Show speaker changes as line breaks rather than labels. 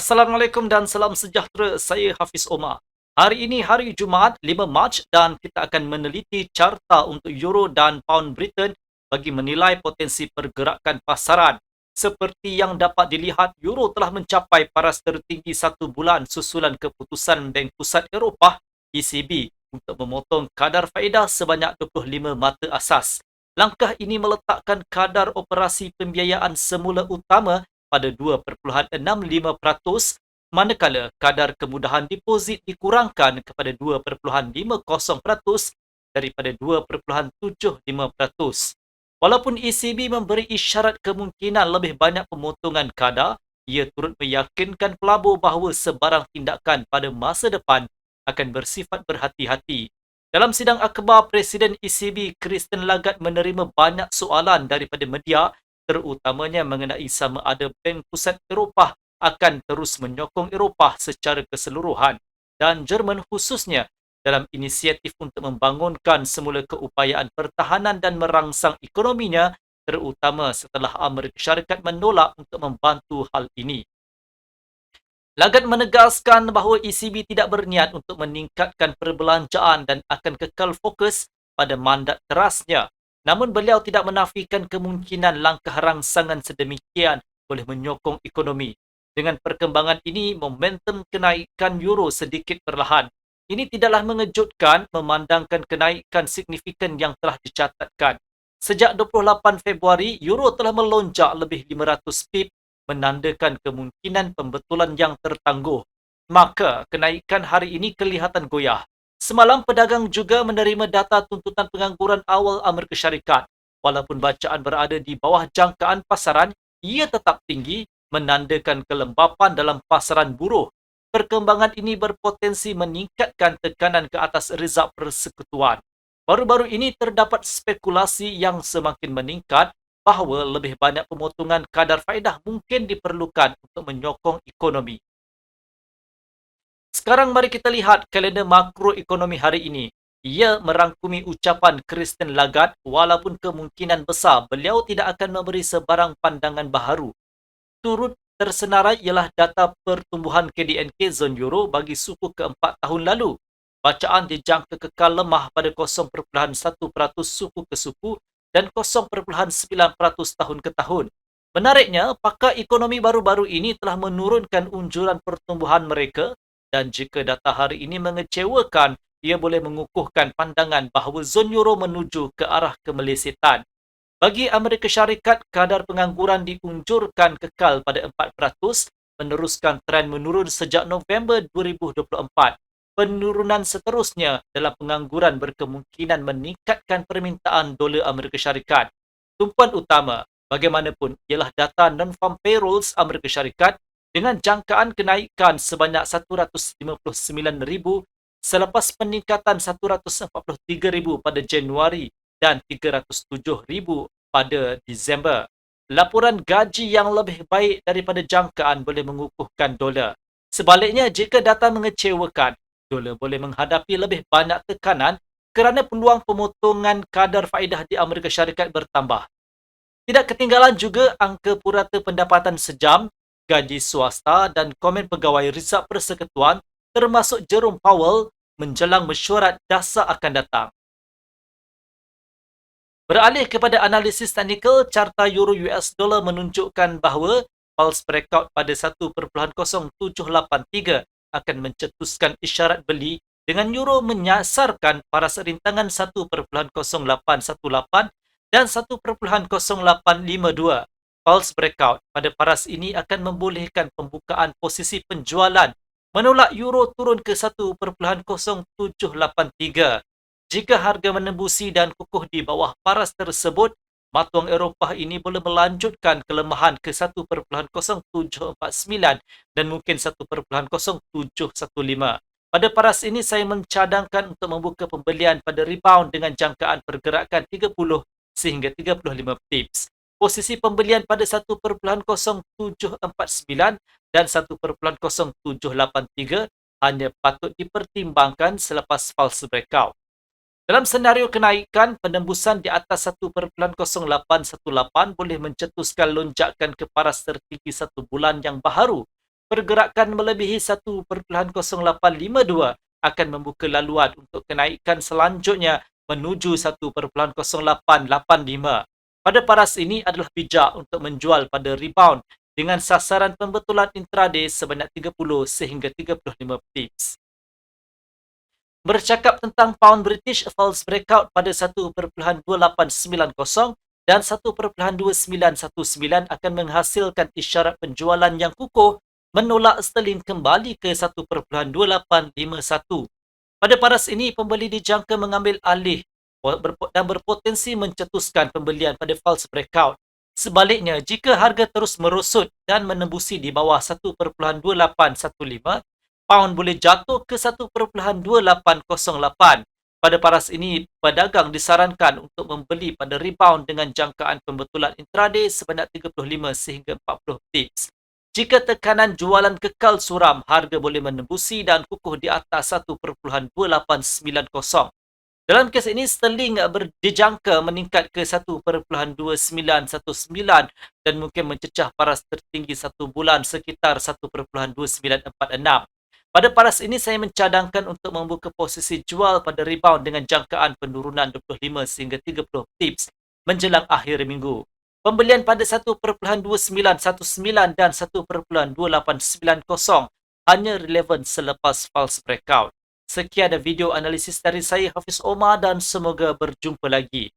Assalamualaikum dan salam sejahtera. Saya Hafiz Omar. Hari ini hari Jumaat 5 Mac dan kita akan meneliti carta untuk euro dan pound Britain bagi menilai potensi pergerakan pasaran. Seperti yang dapat dilihat, euro telah mencapai paras tertinggi satu bulan susulan keputusan Bank Pusat Eropah ECB untuk memotong kadar faedah sebanyak 25 mata asas. Langkah ini meletakkan kadar operasi pembiayaan semula utama pada 2.65% manakala kadar kemudahan deposit dikurangkan kepada 2.50% daripada 2.75%. Walaupun ECB memberi isyarat kemungkinan lebih banyak pemotongan kadar, ia turut meyakinkan pelabur bahawa sebarang tindakan pada masa depan akan bersifat berhati-hati. Dalam sidang akhbar, Presiden ECB Christine Lagarde menerima banyak soalan daripada media terutamanya mengenai sama ada Bank Pusat Eropah akan terus menyokong Eropah secara keseluruhan dan Jerman khususnya dalam inisiatif untuk membangunkan semula keupayaan pertahanan dan merangsang ekonominya terutama setelah Amerika Syarikat menolak untuk membantu hal ini. Lagarde menegaskan bahawa ECB tidak berniat untuk meningkatkan perbelanjaan dan akan kekal fokus pada mandat terasnya Namun beliau tidak menafikan kemungkinan langkah rangsangan sedemikian boleh menyokong ekonomi. Dengan perkembangan ini, momentum kenaikan euro sedikit perlahan. Ini tidaklah mengejutkan memandangkan kenaikan signifikan yang telah dicatatkan. Sejak 28 Februari, euro telah melonjak lebih 500 pip menandakan kemungkinan pembetulan yang tertangguh. Maka, kenaikan hari ini kelihatan goyah. Semalam pedagang juga menerima data tuntutan pengangguran awal Amerika Syarikat. Walaupun bacaan berada di bawah jangkaan pasaran, ia tetap tinggi menandakan kelembapan dalam pasaran buruh. Perkembangan ini berpotensi meningkatkan tekanan ke atas rezab persekutuan. Baru-baru ini terdapat spekulasi yang semakin meningkat bahawa lebih banyak pemotongan kadar faedah mungkin diperlukan untuk menyokong ekonomi. Sekarang mari kita lihat kalender makroekonomi hari ini. Ia merangkumi ucapan Christine Lagarde walaupun kemungkinan besar beliau tidak akan memberi sebarang pandangan baharu. Turut tersenarai ialah data pertumbuhan KDNK zon euro bagi suku keempat tahun lalu. Bacaan dijangka kekal lemah pada 0.1% suku ke suku dan 0.9% tahun ke tahun. Menariknya, pakar ekonomi baru-baru ini telah menurunkan unjuran pertumbuhan mereka dan jika data hari ini mengecewakan, ia boleh mengukuhkan pandangan bahawa zon euro menuju ke arah kemelesetan. Bagi Amerika Syarikat, kadar pengangguran diunjurkan kekal pada 4%, meneruskan tren menurun sejak November 2024. Penurunan seterusnya dalam pengangguran berkemungkinan meningkatkan permintaan dolar Amerika Syarikat. Tumpuan utama, bagaimanapun, ialah data non-farm payrolls Amerika Syarikat dengan jangkaan kenaikan sebanyak 159,000 selepas peningkatan 143,000 pada Januari dan 307,000 pada Disember. Laporan gaji yang lebih baik daripada jangkaan boleh mengukuhkan dolar. Sebaliknya, jika data mengecewakan, dolar boleh menghadapi lebih banyak tekanan kerana peluang pemotongan kadar faedah di Amerika Syarikat bertambah. Tidak ketinggalan juga angka purata pendapatan sejam gaji swasta dan komen pegawai Rizab Persekutuan termasuk Jerome Powell menjelang mesyuarat dasar akan datang. Beralih kepada analisis teknikal, carta euro US dollar menunjukkan bahawa pulse breakout pada 1.0783 akan mencetuskan isyarat beli dengan euro menyasarkan paras rintangan 1.0818 dan 1.0852 pulse breakout pada paras ini akan membolehkan pembukaan posisi penjualan menolak euro turun ke 1.0783. Jika harga menembusi dan kukuh di bawah paras tersebut, matuang Eropah ini boleh melanjutkan kelemahan ke 1.0749 dan mungkin 1.0715. Pada paras ini saya mencadangkan untuk membuka pembelian pada rebound dengan jangkaan pergerakan 30 sehingga 35 pips posisi pembelian pada 1.0749 dan 1.0783 hanya patut dipertimbangkan selepas false breakout. Dalam senario kenaikan, penembusan di atas 1.0818 boleh mencetuskan lonjakan ke paras tertinggi satu bulan yang baharu pergerakan melebihi 1.0852 akan membuka laluan untuk kenaikan selanjutnya menuju 1.0885. Pada paras ini adalah bijak untuk menjual pada rebound dengan sasaran pembetulan intraday sebanyak 30 sehingga 35 pips. Bercakap tentang pound British false breakout pada 1.2890 dan 1.2919 akan menghasilkan isyarat penjualan yang kukuh menolak sterling kembali ke 1.2851. Pada paras ini, pembeli dijangka mengambil alih dan berpotensi mencetuskan pembelian pada false breakout. Sebaliknya, jika harga terus merosot dan menembusi di bawah 1.2815, pound boleh jatuh ke 1.2808. Pada paras ini, pedagang disarankan untuk membeli pada rebound dengan jangkaan pembetulan intraday sebanyak 35 sehingga 40 tips. Jika tekanan jualan kekal suram, harga boleh menembusi dan kukuh di atas 1.2890. Dalam kes ini, sterling dijangka meningkat ke 1.2919 dan mungkin mencecah paras tertinggi satu bulan sekitar 1.2946. Pada paras ini, saya mencadangkan untuk membuka posisi jual pada rebound dengan jangkaan penurunan 25 sehingga 30 tips menjelang akhir minggu. Pembelian pada 1.2919 dan 1.2890 hanya relevan selepas false breakout. Sekian video analisis dari saya Hafiz Omar dan semoga berjumpa lagi.